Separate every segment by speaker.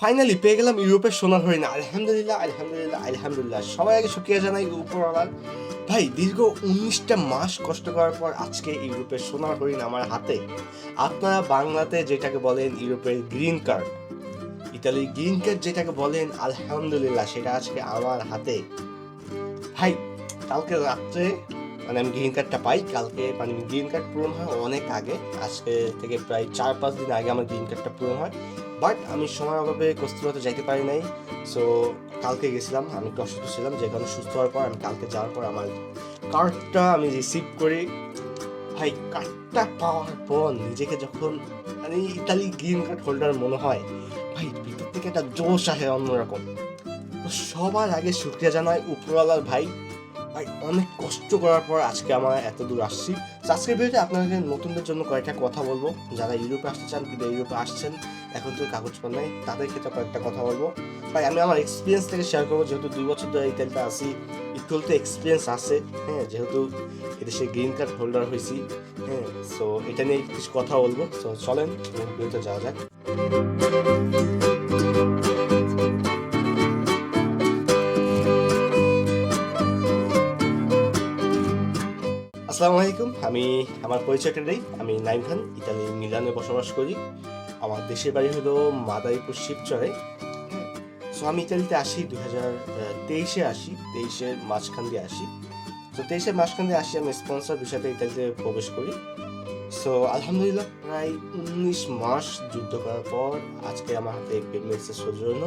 Speaker 1: Finally পেয়ে গেলাম ইউরোপের সোনার হরিণ। আলহামদুলিল্লাহ আলহামদুলিল্লাহ আলহামদুলিল্লাহ। সবাই আগে শুক্রিয়া জানাই উপরওয়ালার ভাই, দীর্ঘ উনিশটা মাস কষ্ট করার পর আজকে ইউরোপের সোনার হরিণ আমার হাতে। আপনারা বাংলাতে যেটাকে বলেন ইউরোপের গ্রিন কার্ড। ইতালির গ্রিন কার্ড যেটাকে বলেন, আলহামদুলিল্লাহ, সেটা আজকে আমার হাতে। ভাই, কালকে রাত্রে মানে আমি গ্রিন কার্ডটা পাই, কালকে মানে গ্রিন কার্ড পূরণ হয় অনেক আগে। আজকে থেকে প্রায় চার পাঁচ দিন আগে আমার গ্রিন কার্ডটা পূরণ হয়। বাট আমি সময় অভাবে কস্তুরতে যাইতে পারি নাই। সো কালকে গেছিলাম, আমি একটু অসুস্থ ছিলাম, যে কারণে সুস্থ হওয়ার পর আমি কালকে যাওয়ার পর আমার কার্ডটা আমি রিসিভ করি। ভাই কার্ডটা পাওয়ার পর নিজেকে যখন মানে ইতালি গ্রিন কার্ড হোল্ডার মনে হয়, ভাই, ভিতর থেকে একটা জোশ আসে অন্যরকম। তো সবার আগে শুক্রিয়া জানাই উপরওয়ালার ভাই। ভাই, অনেক কষ্ট করার পর আজকে আমরা এত দূর আসছি। আজকের ভিডিওতে আপনাদের নতুনদের জন্য কয়েকটা কথা বলব। যারা ইউরোপে আসতে চান, কিন্তু ইউরোপে আসছেন এখন তো কাগজ পান নাই, তাদের ক্ষেত্রে কয়েকটা কথা বলব। তাই আমি আমার এক্সপিরিয়েন্স থেকে শেয়ার করব, যেহেতু দুই বছর ধরে ইতালিতে আসি একটু তো এক্সপিরিয়েন্স আছে হ্যাঁ যেহেতু এদেশে গ্রিন কার্ড হোল্ডার হয়েছি হ্যাঁ সো এটা নিয়ে কিছু কথা বলব। সো চলেন ভিডিওতে যাওয়া যাক। আসসালামু আলাইকুম, আমি, আমার পরিচয়টা নেই আমি নাইম খান ইতালি মিলানে বসবাস করি। আমার দেশের বাড়ি হলো মাদারীপুর শিবচরে। সো আমি ইতালিতে আসি দুই হাজার তেইশে আসি, তেইশের মাঝখান দিয়ে আসি। তো তেইশের মাঝখান দিয়ে আসি, আমি স্পন্সর বিষয়তে ইতালিতে প্রবেশ করি। সো আলহামদুলিল্লাহ, প্রায় উনিশ মাস যুদ্ধ করার পর আজকে আমার হাতে পেমেন্টসে সৌজন্য,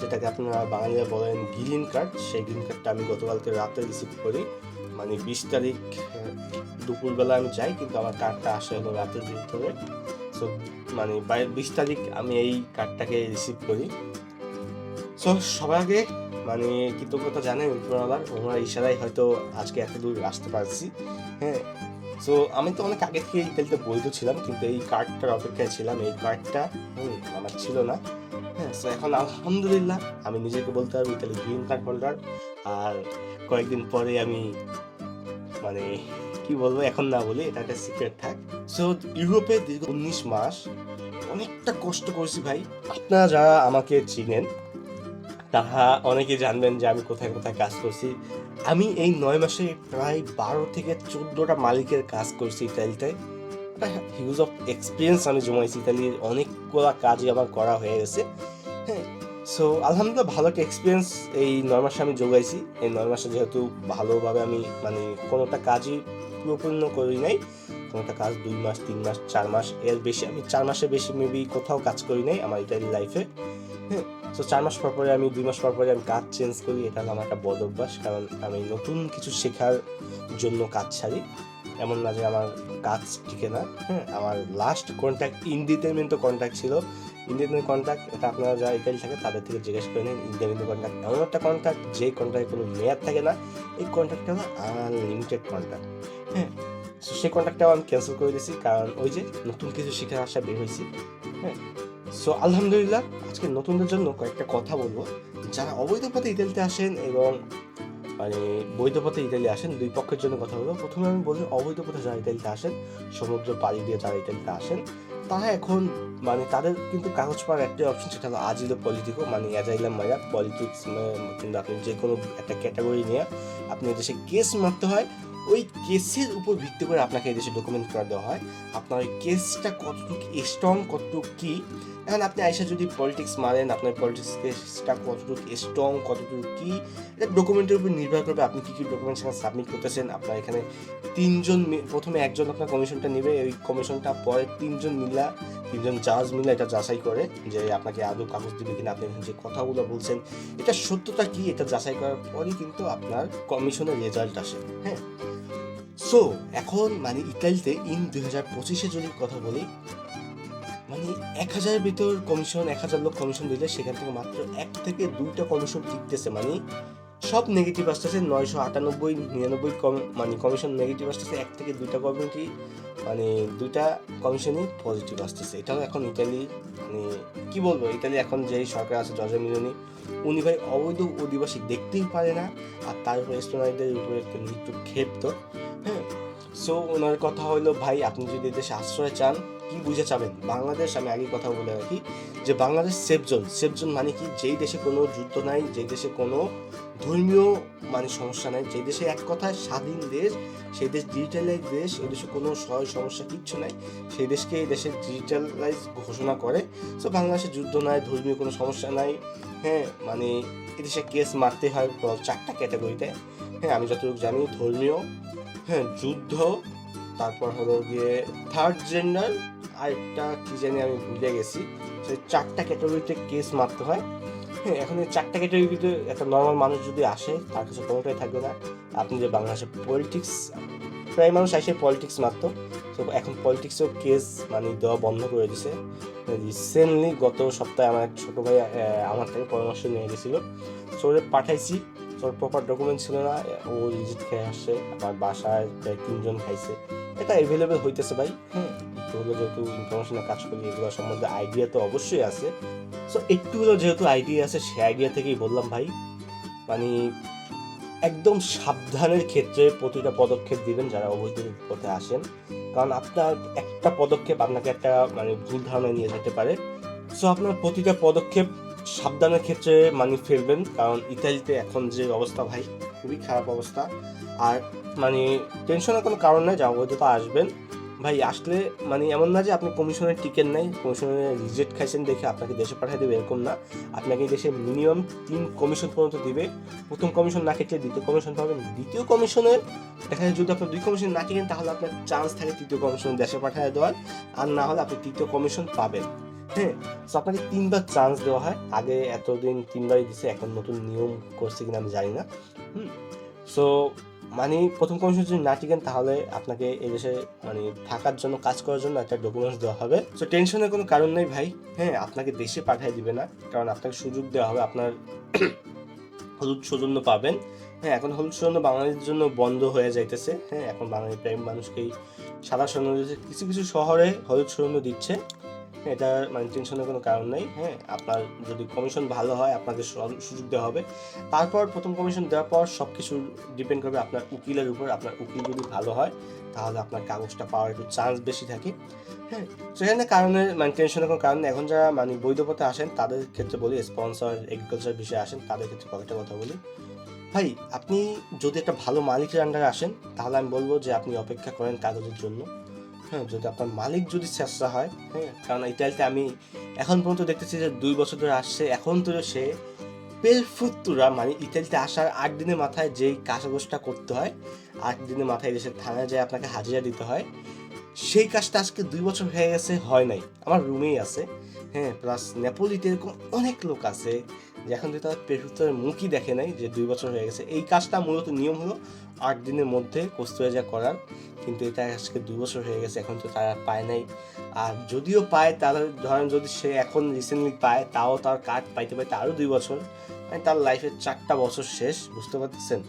Speaker 1: যেটাকে আপনারা বাঙালিরা বলেন গ্রিন কার্ড সেই গ্রিন কার্ডটা আমি গতকালকে রাতে রিসিভ করি। মানে বিশ তারিখ দুপুরবেলা আমি যাই, কিন্তু আমার কার্ডটা আসে হলো রাতের ভিতরে। সো মানে বাইরে বিশ তারিখ আমি এই কার্ডটাকে রিসিভ করি। সো সবার আগে মানে কৃতজ্ঞতা জানাই উপরওয়ালার ওনার ইশারায় হয়তো আজকে এত দূর আসতে পারছি। হ্যাঁ। সো আমি তো অনেক আগে থেকে ইতালিতে বৈধ ছিলাম, কিন্তু এই কার্ডটার অপেক্ষায় ছিলাম। এই কার্ডটা আমার ছিল না। হ্যাঁ সো এখন আলহামদুলিল্লাহ আমি নিজেকে বলতে পারব ইতালি গ্রিন কার্ড হোল্ডার আর কয়েকদিন পরে আমি মানে কি বলব, এখন না বলি, এটা একটা সিক্রেট থাক সো ইউরোপে দীর্ঘ উনিশ মাস অনেকটা কষ্ট করেছি ভাই। আপনারা যারা আমাকে চিনেন তাহা অনেকে জানবেন যে আমি কোথায় কোথায় কাজ করছি। আমি এই নয় মাসে প্রায় বারো থেকে চোদ্দোটা মালিকের কাজ করছি ইতালিতে। হিউজ অফ এক্সপিরিয়েন্স আমি জমাইছি। ইতালির অনেকগুলা কাজই আমার করা হয়ে গেছে। সো আলহামদুলিল্লাহ, ভালো একটা এক্সপিরিয়েন্স এই নয় মাসে আমি যোগাইছি এই নয় মাসে যেহেতু ভালোভাবে আমি মানে কোনোটা কাজই পুরোপূর্ণ করি নাই, কোনোটা কাজ দুই মাস, তিন মাস, চার মাস, এর বেশি আমি চার মাসের বেশি মেবি কোথাও কাজ করি নাই আমার ইতালি লাইফে হ্যাঁ সো চার মাস পর পরে আমি, দুই মাস পর পরে আমি কাজ চেঞ্জ করি, এটা আমার একটা বদ অভ্যাস, কারণ আমি নতুন কিছু শেখার জন্য কাজ ছাড়ি। এমন না যে আমার কাজ টিকে না হ্যাঁ আমার লাস্ট কন্ট্যাক্ট ইনডিটারমিনেন্ট কন্ট্যাক্ট ছিল। ইন্ডিয়ান কন্ট্রাক্ট এটা আপনারা যারা ইতালি থাকে, তাদের থেকে জিজ্ঞেস করে নিন ইন্ডিয়ান কন্ট্রাক্ট এমন একটা কন্ট্রাক্ট যে কন্ট্রাক্টে কোনো মেয়াদ থাকে না, এই কন্ট্রাক্টটা হলো আনলিমিটেড কন্ট্রাক্ট হ্যাঁ? সো সেই কন্ট্রাক্টটাও আমি ক্যান্সেল করে দিয়েছি, কারণ ওই যে নতুন কিছু শেখার আশা বের হয়েছি হ্যাঁ? সো আলহামদুলিল্লাহ, আজকে নতুনদের জন্য কয়েকটা কথা বলব, যারা অবৈধ পথে ইতালিতে আসেন এবং মানে বৈধ পথে ইতালি আসেন, দুই পক্ষের জন্য কথা বলব প্রথমে আমি বলি অবৈধ পথে যারা ইতালিতে আসেন সমুদ্র পাড়ি দিয়ে যারা ইতালিতে আসেন, তারা এখন মানে তাদের কিন্তু কাগজ পাওয়ার একটাই অপশন সেটা হলো আজিলো পলিটিকো মানে অ্যাজাইলাম মায়া পলিটিক্স কিন্তু আপনি যে কোনো একটা ক্যাটাগরি নিয়ে আপনি দেশে কেস মারতে হয় ওই কেসের উপর ভিত্তি করে আপনাকে এই দেশে ডকুমেন্ট করে দেওয়া হয়। আপনার ওই কেসটা কতটুকু স্ট্রং কতটুকু কী এখন আপনি আইসা যদি পলিটিক্স মারেন আপনার পলিটিক্স কেসটা কতটুকু স্ট্রং কতটুকু কী এটা ডকুমেন্টের উপর নির্ভর করবে আপনি কী কী ডকুমেন্ট সেখানে সাবমিট করতেছেন। আপনার এখানে তিনজন প্রথমে একজন আপনার কমিশনটা নেবে, ওই কমিশনটা পরে তিনজন মিলা তিনজন জাজ মিলে এটা যাচাই করে যে আপনাকে আদৌ কাগজ দিবে কিনা, আপনি যে কথাগুলো বলছেন, এটা সত্যতা কি? এটা যাচাই করার পরই কিন্তু আপনার কমিশনের রেজাল্ট আসে হ্যাঁ? সো এখন মানে ইতালিতে ইন দুই হাজার পঁচিশে যদি কথা বলি মানে এক হাজারের ভিতর কমিশন, এক হাজার লোক কমিশন দিলে সেখান থেকে মাত্র এক থেকে দুইটা কমিশন টিকতেছে মানে সব নেগেটিভ আসতেছে, নয়শো আটানব্বই, নিরানব্বই কম মানে কমিশন নেগেটিভ আসতেছে, এক থেকে দুইটা কমিটি মানে দুইটা কমিশনই পজিটিভ আসতেছে। এটাও এখন ইতালি মানে কি বলব, ইতালি এখন যেই সরকার আছে, জর্জ মিলনি, উনি ভাই অবৈধ অধিবাসী দেখতেই পারে না, আর তার উপরে স্টুডেন্টদের উপরে একটু ক্ষেপ্ত সো ওনার কথা হলো, ভাই, আপনি যদি দেশে আশ্রয় চান, কি বুঝে চাবেন? বাংলাদেশ, আমি আগে কথা বলে রাখি, যে Bangladesh safe zone safe zone মানে কি? যেই দেশে কোনো যুদ্ধ নাই, যেই দেশে কোনো ধর্মীয় মানে সমস্যা নাই, যেই দেশে এক কথায় স্বাধীন দেশ, সেই দেশ ডিজিটালাইজ দেশ এই দেশে কোনো সয় সমস্যা কিচ্ছু নাই, সেই দেশকে এই দেশে ডিজিটালাইজ ঘোষণা করে। সো বাংলাদেশে যুদ্ধ নাই, ধর্মীয় কোনো সমস্যা নাই হ্যাঁ মানে এদেশে কেস মারতে হয় চারটা ক্যাটাগরিতে হ্যাঁ আমি যতটুকু জানি ধর্মীয় হ্যাঁ যুদ্ধ, তারপর হলো গিয়ে থার্ড জেন্ডার আরেকটা কি জানি আমি ভুলে গেছি। সেই চারটা ক্যাটাগরিতে কেস মারতে হয়। হ্যাঁ এখন এই চারটা ক্যাটাগরিতে একটা নর্মাল মানুষ যদি আসে, তার কাছে কোনোটাই থাকবে না। আপনি যে বাংলাদেশে পলিটিক্স প্রায় মানুষ আসে পলিটিক্স মারতো। তো এখন পলিটিক্সেও কেস মানে দেওয়া বন্ধ করে দিছে। রিসেন্টলি গত সপ্তাহে আমার এক ছোটো ভাই আমার থেকে পরামর্শ নিয়ে গেছিল। সো ওরে পাঠাইছি তোর প্রপার ডকুমেন্ট ছিল না। ও রিজিট খেয়ে আসছে আমার বাসায় প্রায় তিনজন খাইছে। এটা অ্যাভেলেবেল হইতেছে ভাই। হ্যাঁ হলো যেহেতু ইনফরমেশনে কাজ করি এগুলো সম্বন্ধে আইডিয়া তো অবশ্যই আছে। সো একটু যেহেতু আইডিয়া আছে সেই আইডিয়া থেকেই বললাম ভাই। মানে একদম সাবধানের ক্ষেত্রে প্রতিটা পদক্ষেপ দিবেন যারা অবৈধ পথে আসেন। কারণ আপনার একটা পদক্ষেপ আপনাকে একটা মানে ভুল ধারণা নিয়ে যেতে পারে। সো আপনার প্রতিটা পদক্ষেপ সাবধানের ক্ষেত্রে মানে ফেলবেন। কারণ ইতালিতে এখন যে অবস্থা ভাই, খুবই খারাপ অবস্থা। আর মানে টেনশনের কোনো কারণ নেই যা অবৈধতা আসবেন। ভাই, আসলে মানে এমন না যে আপনি কমিশনের টিকিট নেই, কমিশনের রিজেক্ট খাইছেন দেখে আপনাকে দেশে পাঠিয়ে দেবে, এরকম না। আপনাকে দেশে মিনিমাম তিন কমিশন পর্যন্ত দিবে। প্রথম কমিশন না কেটে দ্বিতীয় কমিশন পাবেন। দ্বিতীয় কমিশনের, দেখা যায় যদি আপনার দুই কমিশন না টিকেন তাহলে আপনার চান্স থাকে তৃতীয় কমিশন দেশে পাঠিয়ে দেওয়ার। আর না হলে আপনি তৃতীয় কমিশন পাবেন। হ্যাঁ তো আপনাকে তিনবার চান্স দেওয়া হয়। আগে এতদিন তিনবারই দিছে, এখন নতুন নিয়ম করছে কিনা আমি জানি না। হুম সো মানে প্রথম কমিশন যদি না টিকেন, তাহলে আপনাকে এই দেশে মানে থাকার জন্য, কাজ করার জন্য একটা ডকুমেন্টস দেওয়া হবে। সো টেনশনের কোনো কারণ নেই ভাই। হ্যাঁ আপনাকে দেশে পাঠিয়ে দিবে না। কারণ আপনাকে সুযোগ দেওয়া হবে, আপনার হলুদ সৌজন্য পাবেন। হ্যাঁ এখন হলুদ সৌজন্য বাঙালির জন্য বন্ধ হয়ে যাইতেছে। হ্যাঁ এখন বাঙালি প্রায় মানুষকেই সাদা সৌজন্য কিছু কিছু শহরে হলুদ সৌজন্য দিচ্ছে। এটা মানে টেনশনের কোনো কারণ নেই হ্যাঁ? আপনার যদি কমিশন ভালো হয়, আপনাকে সুযোগ দেওয়া হবে। তারপর প্রথম কমিশন দেওয়ার পর সব কিছু ডিপেন্ড করবে আপনার উকিলের উপর। আপনার উকিল যদি ভালো হয়, তাহলে আপনার কাগজটা পাওয়ার একটু চান্স বেশি থাকে হ্যাঁ? সেখানে কারণে মানে টেনশনের কোনো কারণ এখন যারা মানে বৈধ পথে আসেন, তাদের ক্ষেত্রে বলি স্পন্সর এগ্রিকালচার বিষয়ে আসেন, তাদের ক্ষেত্রে কয়েকটা কথা বলি। ভাই, আপনি যদি একটা ভালো মালিকের আন্ডারে আসেন, তাহলে আমি বলব যে আপনি অপেক্ষা করেন কাগজের জন্য। হ্যাঁ যদি আপনার মালিক যদি চেষ্টা হয় হ্যাঁ কারণ ইতালিতে আমি এখন পর্যন্ত দেখতেছি যে দুই বছর ধরে আসছে এখন তো সে পেলফুত্তুরা মানে ইতালিতে আসার আট দিনের মাথায় যেই কাজগোজটা করতে হয় আট দিনের মাথায় দেশের থানায় যায় আপনাকে হাজিরা দিতে হয় সেই কাজটা আজকে দুই বছর হয়ে গেছে, হয় নাই। আমার রুমেই আছে হ্যাঁ প্লাস নেপোলিতে এরকম অনেক লোক আছে যে এখন যদি তারা পেরুত্তরের মুখই দেখে নাই যে দুই বছর হয়ে গেছে। এই কাজটা মূলত নিয়ম হলো আট দিনের মধ্যে কোস্তুয়াজা করার, কিন্তু এটা আজকে দুই বছর হয়ে গেছে, এখন তো তারা পায় নাই। আর যদিও পায় তাহলে ধরেন যদি সে এখন রিসেন্টলি পায়, তাও তার কার্ড পাইতে পাইতে আরও দুই বছর মানে তার লাইফের চারটা বছর শেষ, বুঝতে পারতেছেন?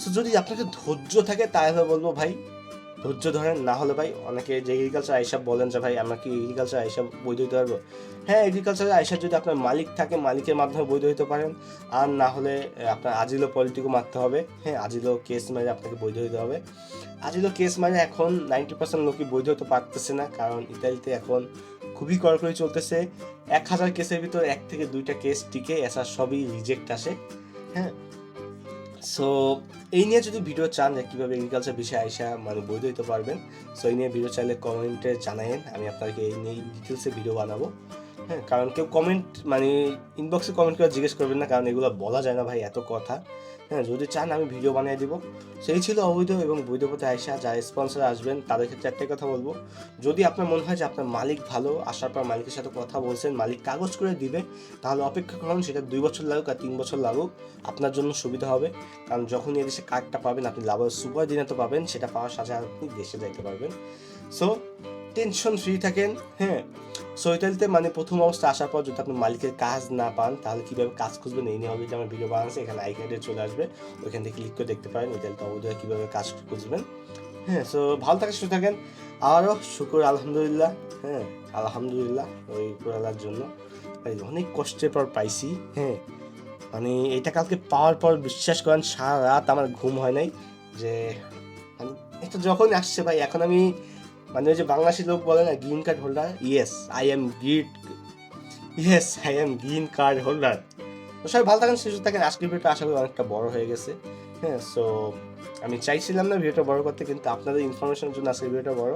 Speaker 1: সো যদি আপনাকে ধৈর্য থাকে, তাহলে বলব ভাই ধৈর্য ধরেন, না হলে ভাই অনেকে যে এগ্রিকালচার আইসা বলেন যে, ভাই, আমরা কি এগ্রিকালচার আইসা বৈধ হইতে পারব? হ্যাঁ এগ্রিকালচার আইসা যদি আপনার মালিক থাকে, মালিকের মাধ্যমে বৈধ হইতে পারেন। আর না হলে আপনার আজিলো পলিটিকও মারতে হবে। হ্যাঁ আজিলো কেস মারে আপনাকে বৈধ হইতে হবে। আজিলো কেস মারে এখন নাইনটি পার্সেন্ট লোকই বৈধ হতে পারতেছে না, কারণ ইতালিতে এখন খুবই কড়াকড়ি চলতেছে। এক হাজার কেসের ভিতর এক থেকে দুইটা কেস টিকে এসা সবই রিজেক্ট আসে। হ্যাঁ সো এই নিয়ে যদি ভিডিও চান যে কীভাবে এগ্রিকালচার বিষয়ে আইসা মানে বই দিতে পারবেন সো এই নিয়ে ভিডিও চাইলে কমেন্টে জানাইন আমি আপনাকে এই নিয়ে ডিটেলসে ভিডিও বানাবো। হ্যাঁ কারণ কেউ কমেন্ট মানে ইনবক্সে কমেন্ট করে জিজ্ঞেস করবেন না, কারণ এগুলো বলা যায় না ভাই, এত কথা। হ্যাঁ যদি চান আমি ভিডিও বানিয়ে দিব। সেই ছিল অবৈধ এবং বৈধ পথে আইসা যারা স্পন্সর আসবেন, তাদের ক্ষেত্রে একটাই কথা বলব। যদি আপনার মনে হয় যে আপনার মালিক ভালো, আসার পর মালিকের সাথে কথা বলছেন, মালিক কাগজ করে দিবে, তাহলে অপেক্ষা করুন, সেটা দুই বছর লাগুক আর তিন বছর লাগুক, আপনার জন্য সুবিধা হবে। কারণ যখন এদেশে কার্ডটা পাবেন, আপনি লাভ সুপার দিনে তো পাবেন, সেটা পাওয়ার সাথে আপনি দেশে যাইতে পারবেন। সো টেনশন ফ্রি থাকেন হ্যাঁ? সো ইতালিতে মানে প্রথম অবস্থা আসার পর যদি আপনি মালিকের কাজ না পান, তাহলে কীভাবে কাজ খুঁজবেন? এই নিয়ে হবে যে আমার ভিডিও বানাচ্ছে এখানে আই কার্ডে চলে আসবে। ওইখান থেকে ক্লিক করে দেখতে পারেন ইতালিতে অবৈধ কীভাবে কাজ খুঁজবেন। হ্যাঁ সো ভালো থাকেন, সুস্থ থাকেন। আরও শুকুর, আলহামদুলিল্লাহ হ্যাঁ আলহামদুলিল্লাহ, ওই উপরালার জন্য। অনেক কষ্টের পর পাইছি হ্যাঁ। মানে এটা কালকে পাওয়ার পর বিশ্বাস করেন, সারা রাত আমার ঘুম হয় নাই, যে মানে একটা যখন আসছে ভাই, এখন আমি মানে ওই যে বাংলাদেশি লোক বলে না green card holder yes I am great yes I am green card holder তো সবাই ভালো থাকেন, সুস্থ থাকেন। আজকের ভিডিওটা আশা করি অনেকটা বড় হয়ে গেছে। হ্যাঁ সো আমি চাইছিলাম না ভিডিওটা বড় করতে, কিন্তু আপনাদের ইনফরমেশনের জন্য আজকের ভিডিওটা বড়।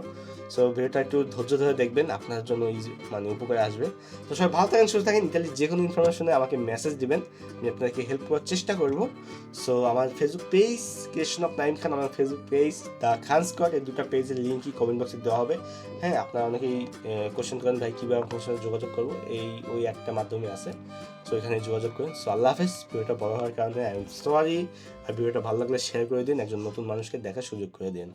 Speaker 1: সো ভিডিওটা একটু ধৈর্য ধরে দেখবেন, আপনার জন্য ইজি মানে উপকারে আসবে। তো সবাই ভালো থাকেন, সুস্থ থাকেন, ইতালির যে কোনো ইনফরমেশনে আমাকে মেসেজ দিবেন, আমি আপনাকে হেল্প করার চেষ্টা করব। সো আমার Facebook page creation of Naim Khan আমার Facebook page the Khan Scott এই দুটো পেজের লিঙ্কই কমেন্ট বক্সে দেওয়া হবে। হ্যাঁ আপনারা অনেকেই কোশ্চেন করেন, ভাই, কীভাবে আপনার সাথে যোগাযোগ করব? এই, ওই একটা মাধ্যমে আছে। সো এখানে যোগাযোগ করেন। সো আল্লাহ হাফেজ। ভিডিওটা বড় হওয়ার কারণে আই এম সরি আর ভিডিওটা ভালো লাগলে শেয়ার করে দিন। একজন নতুন মানুষকে দেখার সুযোগ করে দিন।